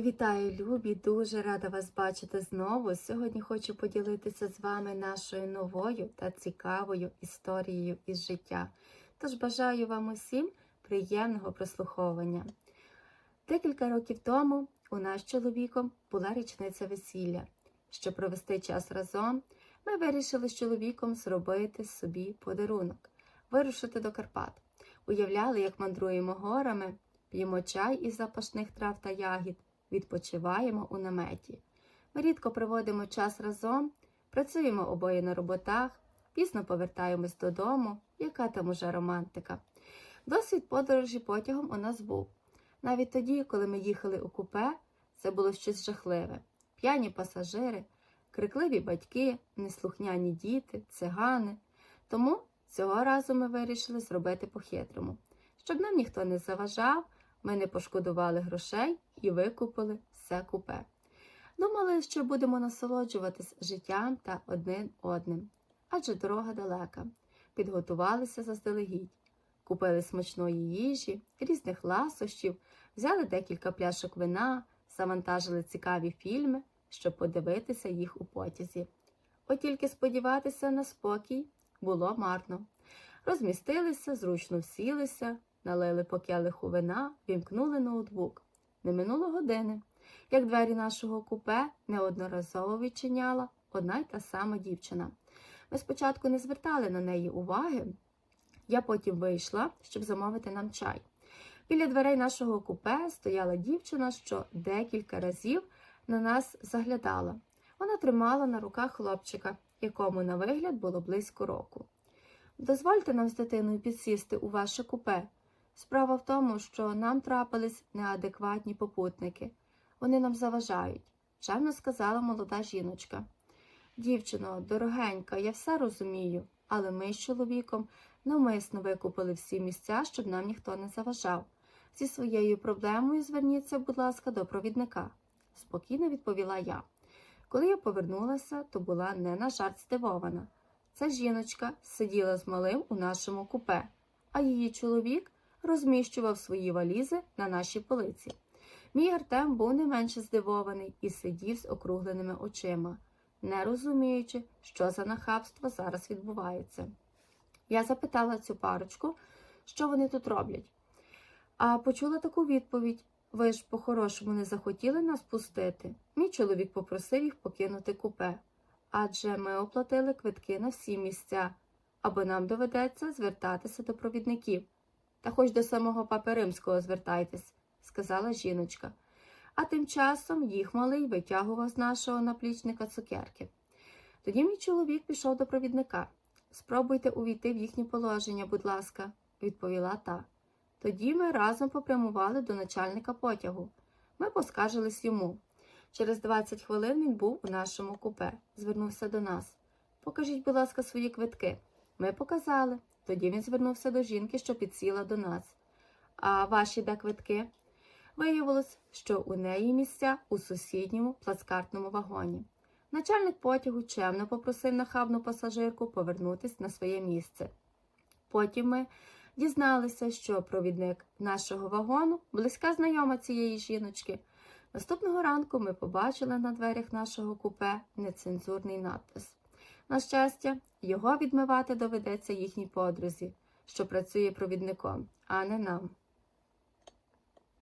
Вітаю, любі! Дуже рада вас бачити знову. Сьогодні хочу поділитися з вами нашою новою та цікавою історією із життя. Тож бажаю вам усім приємного прослуховування. Декілька років тому у нас з чоловіком була річниця весілля. Щоб провести час разом, ми вирішили з чоловіком зробити собі подарунок, вирушити до Карпат. Уявляли, як мандруємо горами, п'ємо чай із запашних трав та ягід відпочиваємо у наметі. Ми рідко проводимо час разом, працюємо обоє на роботах, пізно повертаємось додому, яка там уже романтика. Досвід подорожі потягом у нас був. Навіть тоді, коли ми їхали у купе, це було щось жахливе. П'яні пасажири, крикливі батьки, неслухняні діти, цигани. Тому цього разу ми вирішили зробити по-хитрому. Щоб нам ніхто не заважав, ми не пошкодували грошей і викупили все купе. Думали, що будемо насолоджуватись життям та одним одним, адже дорога далека. Підготувалися заздалегідь, купили смачної їжі, різних ласощів, взяли декілька пляшок вина, завантажили цікаві фільми, щоб подивитися їх у потязі. От тільки сподіватися на спокій було марно. Розмістилися, зручно всілися, налили по келиху вина, вімкнули ноутбук. Не минуло години, як двері нашого купе неодноразово відчиняла одна й та сама дівчина. Ми спочатку не звертали на неї уваги, я потім вийшла, щоб замовити нам чай. Біля дверей нашого купе стояла дівчина, що декілька разів на нас заглядала. Вона тримала на руках хлопчика, якому на вигляд було близько року. Дозвольте нам з дитиною підсісти у ваше купе. Справа в тому, що нам трапились неадекватні попутники. Вони нам заважають, чемно сказала молода жіночка. Дівчино, дорогенька, я все розумію, але ми з чоловіком навмисно викупили всі місця, щоб нам ніхто не заважав. Зі своєю проблемою зверніться, будь ласка, до провідника, спокійно відповіла я. Коли я повернулася, то була не на жарт здивована. Ця жіночка сиділа з малим у нашому купе, а її чоловік розміщував свої валізи на нашій полиці. Мій Артем був не менше здивований і сидів з округленими очима, не розуміючи, що за нахабство зараз відбувається. Я запитала цю парочку, що вони тут роблять. А почула таку відповідь ви ж по-хорошому не захотіли нас пустити. Мій чоловік попросив їх покинути купе, адже ми оплатили квитки на всі місця, або нам доведеться звертатися до провідників. Та хоч до самого папи римського звертайтесь, сказала жіночка. А тим часом їх малий витягував з нашого наплічника цукерки. Тоді мій чоловік пішов до провідника. Спробуйте увійти в їхнє положення, будь ласка, відповіла та. Тоді ми разом попрямували до начальника потягу. Ми поскаржились йому. Через 20 хвилин він був у нашому купе, звернувся до нас. Покажіть, будь ласка, свої квитки. Ми показали. Тоді він звернувся до жінки, що підсіла до нас. А ваші де квитки? Виявилось, що у неї місця у сусідньому плацкартному вагоні. Начальник потягу чемно попросив нахабну пасажирку повернутися на своє місце. Потім ми дізналися, що провідник нашого вагону близька знайома цієї жіночки. Наступного ранку ми побачили на дверях нашого купе нецензурний надпис. На щастя, його відмивати доведеться їхній подрузі, що працює провідником, а не нам.